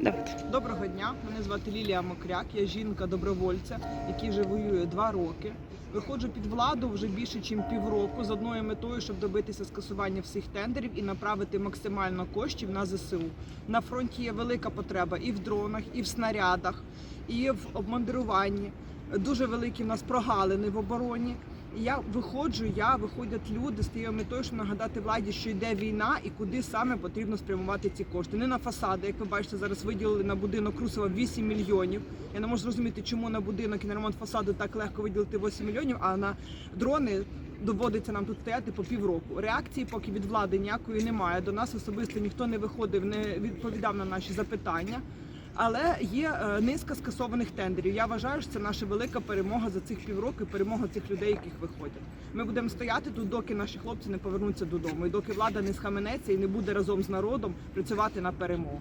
Давайте. Доброго дня, мене звати Лілія Мокряк, я жінка добровольця, який вже воює два роки. Виходжу під владу вже більше, ніж півроку з одною метою, щоб добитися скасування всіх тендерів і направити максимально коштів на ЗСУ. На фронті є велика потреба і в дронах, і в снарядах, і в обмундируванні. Дуже великі в нас прогалини в обороні. І я виходжу, я виходять люди тією метою, щоб нагадати владі, що йде війна і куди саме потрібно спрямувати ці кошти. Не на фасади, як ви бачите, зараз виділили на будинок Русова 8 мільйонів. Я не можу зрозуміти, чому на будинок і на ремонт фасаду так легко виділити 8 мільйонів, а на дрони доводиться нам тут стояти по півроку. Реакції поки від влади ніякої немає. До нас особисто ніхто не виходив, не відповідав на наші запитання. Але є е, низка скасованих тендерів. Я вважаю, що це наша велика перемога за цих півроку, перемога цих людей, яких виходять. Ми будемо стояти тут, доки наші хлопці не повернуться додому, і доки влада не схаменеться і не буде разом з народом працювати на перемогу.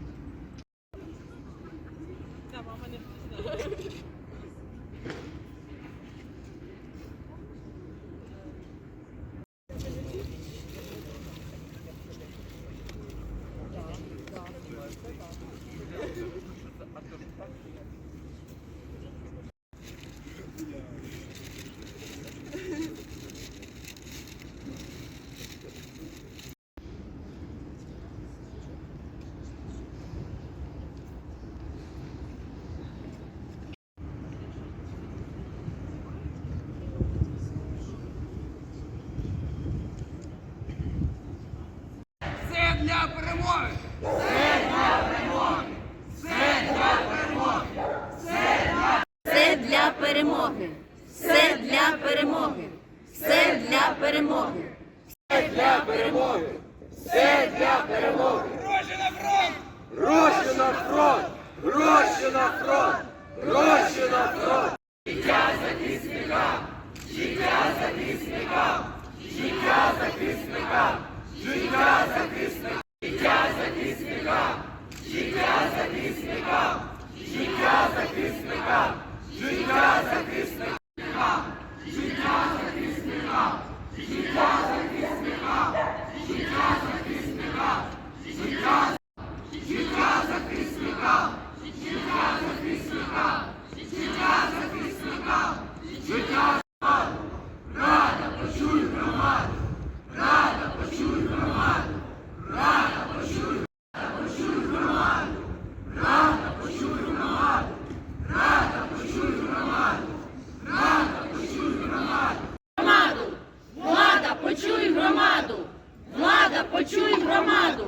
для перемоги! Це для перемоги! все для перемоги! Це для перемоги! Все для перемоги! Все для перемоги! Все для перемоги! Все для перемоги! Гроші на фронт! Гроші на фронт! Гроші на фронт! Гроші на фронт! Життя за захисникам! Життя за захисникам! Життя за захисникам! Життя почуй громаду!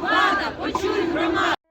Влада, почуй громаду!